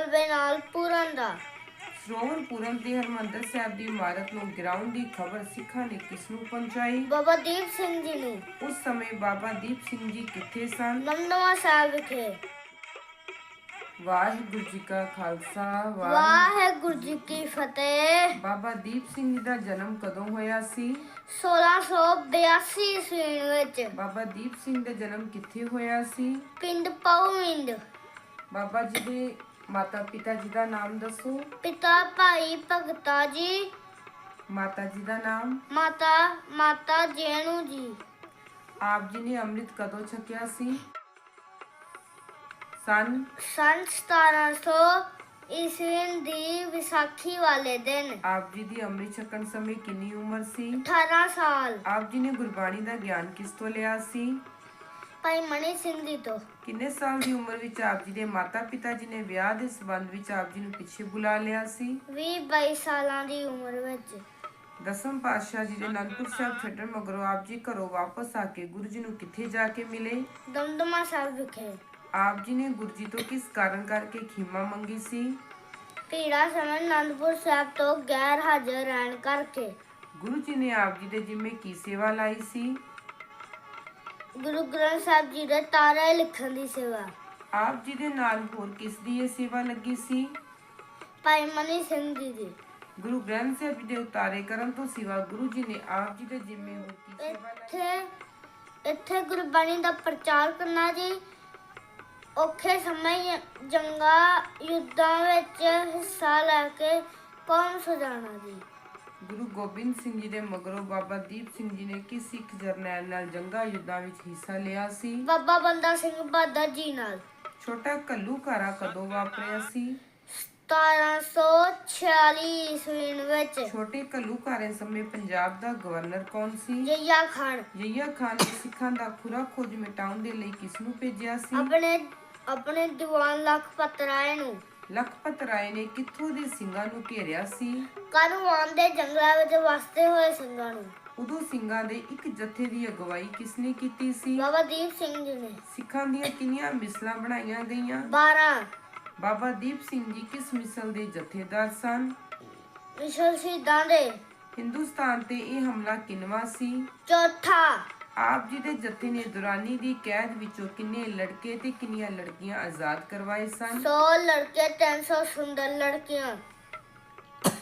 ਮਲਬੇ ਨਾਲ ਪੂਰਨ ਦਾ। ਸਰੋਵਰ ਪੂਰਨ ਦੀ ਹਰਮੰਦਰ ਸਾਹਿਬ ਦੀ ਇਮਾਰਤ ਨੂੰ ਗਿਰਾਉਣ ਦੀ ਖਬਰ ਸਿੱਖਾਂ ਨੇ ਕਿਸ ਨੂੰ ਪਹੁੰਚਾਈ? ਬਾਬਾ ਦੀਪ ਸਿੰਘ ਜੀ ਨੂੰ। ਉਸ ਸਮੇਂ ਬਾਬਾ ਦੀਪ ਸਿੰਘ ਜੀ ਕਿੱਥੇ ਸਨ? ਨੰਦਵਾ ਸਾਹਿਬ ਵਿਖੇ। ਵਾਹਿਗੁਰੂ ਜੀ ਕਾ ਖਾਲਸਾ ਵਾਹਿਗੁਰੂ ਵਾਹਿਗੁਰੂ ਜੀ ਕੀ ਫਤਿਹ। ਬਾਬਾ ਦੀਪ ਸਿੰਘ ਜੀ ਦਾ ਜਨਮ ਕਦੋਂ ਹੋਇਆ ਸੀ? 1682 ਈਸਵੀ ਵਿੱਚ। ਬਾਬਾ ਦੀਪ ਸਿੰਘ ਦਾ ਜਨਮ ਕਿੱਥੇ ਹੋਇਆ ਸੀ? ਪਿੰਡ ਪਉਵਿੰਦ ਬਾਬਾ ਜੀ ਦੇ ਮਾਤਾ ਪਿਤਾ ਜੀ ਦਾ ਨਾਮ ਦੱਸੋ। ਪਿਤਾ ਭਾਈ ਭਗਤਾ ਜੀ। ਮਾਤਾ ਜੀ ਦਾ ਨਾਮ। ਮਾਤਾ ਮਾਤਾ ਜੈਨੂ ਜੀ। ਆਪ ਜੀ ਨੇ ਅੰਮ੍ਰਿਤ ਕਦੋਂ ਛਕਿਆ ਸੀ? ਸਨ। ਸਨ 1700 ਈਸਵੀ ਦੀ ਵਿਸਾਖੀ ਵਾਲੇ ਦਿਨ। ਆਪ ਜੀ ਦੀ ਅੰਮ੍ਰਿਤ ਛਕਣ ਸਮੇਂ ਕਿੰਨੀ ਉਮਰ ਸੀ? 18 ਸਾਲ। ਆਪ ਜੀ ਨੇ ਗੁਰਬਾਣੀ ਦਾ ਗਿਆਨ ਕਿਸ ਤੋਂ ਲਿਆ ਸੀ? ਭਾਈ ਮਣੀ ਸਿੰਘ ਜੀ ਤੋਂ। ਕਿੰਨੇ ਸਾਲ ਦੀ ਉਮਰ ਵਿੱਚ ਆਪ ਜੀ ਦੇ ਮਾਤਾ ਪਿਤਾ ਜੀ ਨੇ ਵਿਆਹ ਦੇ ਸਬੰਧ ਵਿੱਚ ਆਪ ਜੀ ਨੂੰ ਪਿੱਛੇ ਬੁਲਾ ਲਿਆ ਸੀ? 20 22 ਸਾਲਾਂ ਦੀ ਉਮਰ ਵਿੱਚ। ਦਸਮ ਪਾਤਸ਼ਾਹ ਜੀ ਦੇ ਅਨੰਦਪੁਰ ਸਾਹਿਬ ਛੱਡਣ ਮਗਰੋਂ ਆਪ ਜੀ ਘਰੋਂ ਵਾਪਸ ਆ ਕੇ ਗੁਰੂ ਜੀ ਨੂੰ ਕਿੱਥੇ ਜਾ ਕੇ ਮਿਲੇ? ਦਮਦਮਾ ਸਾਹਿਬ ਵਿਖੇ। ਆਪ ਜੀ ਨੇ ਗੁਰੂ ਜੀ ਤੋਂ ਕਿਸ ਕਾਰਨ ਕਰਕੇ ਖੀਮਾ ਮੰਗੀ ਸੀ? ਭੀੜਾ ਸਮੇਂ ਅਨੰਦਪੁਰ ਸਾਹਿਬ ਤੋਂ ਗੈਰ ਹਾਜ਼ਰ ਰਹਿਣ ਕਰਕੇ। ਗੁਰੂ ਜੀ ਨੇ ਆਪ ਜੀ ਦੇ ਜਿੰਮੇ ਕੀ ਸੇਵਾ ਲਾਈ ਸੀ? ਗੁਰੂ ਗ੍ਰੰਥ ਸਾਹਿਬ ਜੀ ਦੇ ਤਾਰੇ ਲਿਖਣ ਦੀ ਸੇਵਾ। ਆਪ ਜੀ ਦੇ ਨਾਲ ਹੋਰ ਕਿਸ ਦੀ ਇਹ ਸੇਵਾ ਲੱਗੀ ਸੀ? ਭਾਈ ਮਨੀ ਸਿੰਘ ਜੀ ਦੀ। ਗੁਰੂ ਗ੍ਰੰਥ ਸਾਹਿਬ ਜੀ ਦੇ ਉਤਾਰੇ ਕਰਨ ਤੋਂ ਸਿਵਾ ਗੁਰੂ ਜੀ ਨੇ ਆਪ ਜੀ ਦੇ ਜਿੰਮੇ ਹੋਰ ਕੀ ਸੇਵਾ ਇੱਥੇ ਇੱਥੇ ਗੁਰਬਾਣੀ ਦਾ ਪ੍ਰਚਾਰ ਕਰਨਾ ਜੀ। ਔਖੇ ਸਮੇਂ ਜੰਗਾਂ ਯੁੱਧਾਂ ਵਿੱਚ ਹਿੱਸਾ ਲੈ ਕੇ ਕੌਮ ਸਜਾਣਾ ਜੀ। ਗੁਰੂ ਗੋਬਿੰਦ ਸਿੰਘ ਜੀ ਦੇ ਮਗਰੋਂ ਬਾਬਾ ਦੀਪ ਸਿੰਘ ਜੀ ਨੇ ਕਿਸ ਸਿੱਖ ਜਰਨੈਲ ਨਾਲ ਜੰਗਾਂ ਯੁੱਧਾਂ ਵਿੱਚ ਹਿੱਸਾ ਲਿਆ ਸੀ? ਬਾਬਾ ਬੰਦਾ ਸਿੰਘ ਬਹਾਦਰ ਜੀ ਨਾਲ। ਛੋਟਾ ਕੱਲੂ ਘਾਰਾ ਕਦੋਂ ਵਾਪਰਿਆ ਸੀ? 1746 ਈਸਵੀ ਵਿੱਚ। ਛੋਟੇ ਕੱਲੂ ਘਾਰੇ ਸਮੇਂ ਪੰਜਾਬ ਦਾ ਗਵਰਨਰ ਕੌਣ ਸੀ? ਜਈਆ ਖਾਨ। ਯਹੀਆ ਖਾਨ ਨੇ ਸਿੱਖਾਂ ਦਾ ਖੁਰਾ ਖੋਜ ਮਿਟਾਉਣ ਦੇ ਲਈ ਕਿਸ ਨੂੰ ਭੇਜਿਆ ਸੀ? ਆਪਣੇ ਆਪਣੇ ਦੀਵਾਨ ਲਖਪਤ ਰਾਏ ਨੂੰ। ਲਖਪਤ ਰਾਏ ਨੇ ਕਿੱਥੋਂ ਦੇ ਸਿੰਘਾਂ ਨੂੰ ਘੇਰਿਆ ਸੀ? ਕਰਵਾਨ ਦੇ ਜੰਗਲਾਂ ਵਿੱਚ ਵਸਦੇ ਹੋਏ ਸਿੰਘਾਂ ਨੂੰ। ਉਦੋਂ ਸਿੰਘਾਂ ਦੇ ਇੱਕ ਜਥੇ ਦੀ ਅਗਵਾਈ ਕਿਸ ਨੇ ਕੀਤੀ ਸੀ? ਬਾਬਾ ਦੀਪ ਸਿੰਘ ਜੀ ਨੇ। ਸਿੱਖਾਂ ਦੀਆਂ ਕਿੰਨੀਆਂ ਮਿਸਲਾਂ ਬਣਾਈਆਂ ਗਈਆਂ? 12 ਬਾਬਾ ਦੀਪ ਸਿੰਘ ਜੀ ਕਿਸ ਮਿਸਲ ਦੇ ਜਥੇਦਾਰ ਸਨ? ਮਿਸ਼ਲ ਸ਼ਹੀਦਾਂ ਦੇ। ਹਿੰਦੁਸਤਾਨ ਤੇ ਇਹ ਹਮਲਾ ਕਿਨਵਾ ਸੀ? ਚੌਥਾ। ਆਪ ਜੀ ਦੇ ਜਥੇ ਨੇ ਦੁਰਾਨੀ ਦੀ ਕੈਦ ਵਿੱਚੋਂ ਕਿੰਨੇ ਲੜਕੇ ਤੇ ਕਿੰਨੀਆਂ ਲੜਕੀਆਂ ਆਜ਼ਾਦ ਕਰਵਾਏ ਸਨ? 100 ਲੜਕੇ 300 ਸੁੰਦਰ ਲੜਕੀਆਂ।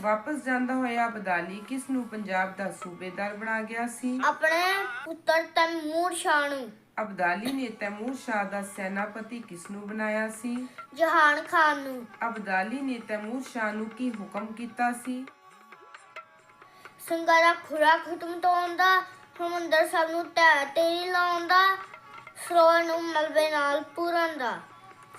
ਵਾਪਸ ਜਾਂਦਾ ਹੋਇਆ ਅਬਦਾਲੀ ਕਿਸ ਨੂੰ ਪੰਜਾਬ ਦਾ ਸੂਬੇਦਾਰ ਬਣਾ ਗਿਆ ਸੀ? ਆਪਣੇ ਪੁੱਤਰ ਤੈਮੂਰ ਸ਼ਾਹ ਨੂੰ। ਅਬਦਾਲੀ ਨੇ ਤੈਮੂਰ ਸ਼ਾਹ ਦਾ ਸੈਨਾਪਤੀ ਕਿਸ ਨੂੰ ਬਣਾਇਆ ਸੀ? ਜਹਾਨ ਖਾਨ ਨੂੰ। ਅਬਦਾਲੀ ਨੇ ਤੈਮੂਰ ਸ਼ਾਹ ਨੂੰ ਕੀ ਹੁਕਮ ਕੀਤਾ ਸੀ? ਦਾ ਖੁਰਾ ਖਤਮ ਤੋਂ ਆਉਂਦਾ ਹਮੰਦਰ ਸਾਹਿਬ ਨੂੰ ਢਹਿ ਢੇਰੀ ਲਾਉਂਦਾ ਸਰੋਵਰ ਨੂੰ ਮਲਬੇ ਨਾਲ ਪੂਰਨ ਦਾ।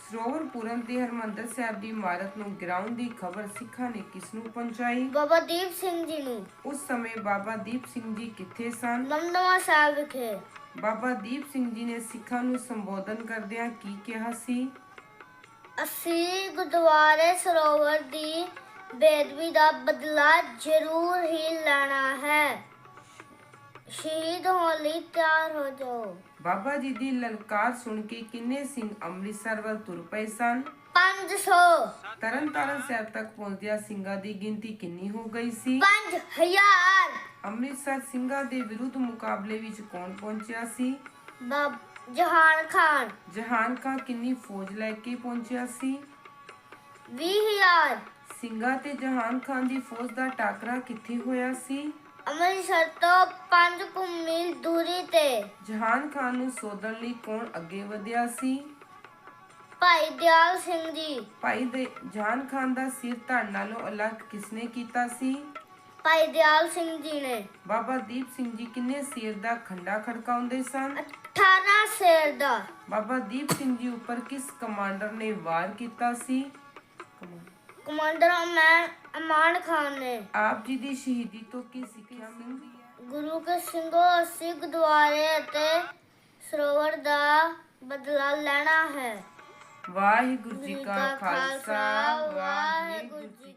ਸਰੋਵਰ ਪੂਰਨ ਤੇ ਹਰਮੰਦਰ ਸਾਹਿਬ ਦੀ ਇਮਾਰਤ ਨੂੰ ਗਿਰਾਉਣ ਦੀ ਖਬਰ ਸਿੱਖਾਂ ਨੇ ਕਿਸ ਨੂੰ ਪਹੁੰਚਾਈ? ਬਾਬਾ ਦੀਪ ਸਿੰਘ ਜੀ ਨੂੰ। ਉਸ ਸਮੇਂ ਬਾਬਾ ਦੀਪ ਸਿੰਘ ਜੀ ਕਿੱਥੇ ਸਨ? ਦਮਦਮਾ ਸਾਹਿਬ ਵਿਖੇ। ਬਾਬਾ ਦੀਪ ਸਿੰਘ ਜੀ ਨੇ ਸਿੱਖਾਂ ਨੂੰ ਸੰਬੋਧਨ ਕਰਦਿਆਂ ਕੀ ਕਿਹਾ ਸੀ? ਅਸੀਂ ਗੁਰਦੁਆਰੇ ਸਰੋਵਰ ਦੀ ਬੇਦਬੀ ਦਾ ਬਦਲਾ ਜ਼ਰੂਰ ਹੀ ਲੈਣਾ ਹੈ। ਸ਼ਹੀਦ ਹੋਣ ਲਈ ਤਿਆਰ ਹੋ ਜਾਓ। ਬਾਬਾ ਜੀ ਦੀ ਲਲਕਾਰ ਸੁਣ ਕੇ ਕਿੰਨੇ ਸਿੰਘ ਅੰਮ੍ਰਿਤਸਰ ਵੱਲ ਤੁਰ ਪਏ ਸਨ? 500 ਤਰਨਤਾਰਨ ਸਾਹਿਬ ਤੱਕ ਪਹੁੰਚਦਿਆਂ ਸਿੰਘਾਂ ਦੀ ਗਿਣਤੀ ਕਿੰਨੀ ਹੋ ਗਈ ਸੀ? 5000 ਅੰਮ੍ਰਿਤਸਰ ਸਿੰਘਾਂ ਦੇ ਵਿਰੁੱਧ ਮੁਕਾਬਲੇ ਵਿੱਚ ਕੌਣ ਪਹੁੰਚਿਆ ਸੀ? ਬਾਬ ਜਹਾਨ ਖਾਨ। ਜਹਾਨ ਖਾਨ ਕਿੰਨੀ ਫੌਜ ਲੈ ਕੇ ਪਹੁੰਚਿਆ ਸੀ? 20000 ਸਿੰਘਾਂ ਤੇ ਜਹਾਨ ਖਾਨ ਦੀ ਫੌਜ ਦਾ ਟਾਕਰਾ ਕਿੱਥੇ ਹੋਇਆ ਸੀ? ਅੰਮ੍ਰਿਤਸਰ ਤੋਂ 5 ਮੀਲ ਦੂਰੀ ਤੇ। ਜਹਾਨ ਖਾਨ ਨੂੰ ਸੋਧਣ ਲਈ ਕੌਣ ਅੱਗੇ ਵਧਿਆ ਸੀ? ਭਾਈ ਦਿਆਲ ਸਿੰਘ ਜੀ। ਭਾਈ ਦੇ ਜਹਾਨ ਖਾਨ ਦਾ ਸਿਰ ਧੜ ਨਾਲੋਂ ਅਲੱਗ ਕਿਸਨੇ ਕੀਤਾ ਸੀ? ਭਾਈ ਦਿਆਲ ਸਿੰਘ ਜੀ ਨੇ। ਬਾਬਾ ਦੀਪ ਸਿੰਘ ਜੀ ਕਿੰਨੇ ਸਿਰ ਦਾ ਖੰਡਾ ਖੜਕਾਉਂਦੇ ਸਨ? 18 ਸ਼ੇਰ ਦਾ। ਬਾਬਾ ਦੀਪ ਸਿੰਘ ਜੀ ਉੱਪਰ ਕਿਸ ਕਮਾਂਡਰ ਨੇ ਵਾਰ ਕੀਤਾ ਸੀ? ਕਮਾਂਡਰ ਅਮੈਨ ਅਮਾਨ ਖਾਨ ਨੇ। ਆਪ ਜੀ ਦੀ ਸ਼ਹੀਦੀ ਤੋਂ ਕੀ ਸਿੱਖਿਆ ਮਿਲਦੀ ਹੈ? ਗੁਰੂ ਕੇ ਸਿੰਘੋ ਅਸੀਂ ਗੁਰਦੁਆਰੇ ਅਤੇ ਸਰੋਵਰ ਦਾ ਬਦਲਾ ਲੈਣਾ ਹੈ। ਵਾਹਿਗੁਰੂ ਜੀ ਕਾ ਖਾਲਸਾ ਵਾਹਿਗੁਰੂ ਜੀ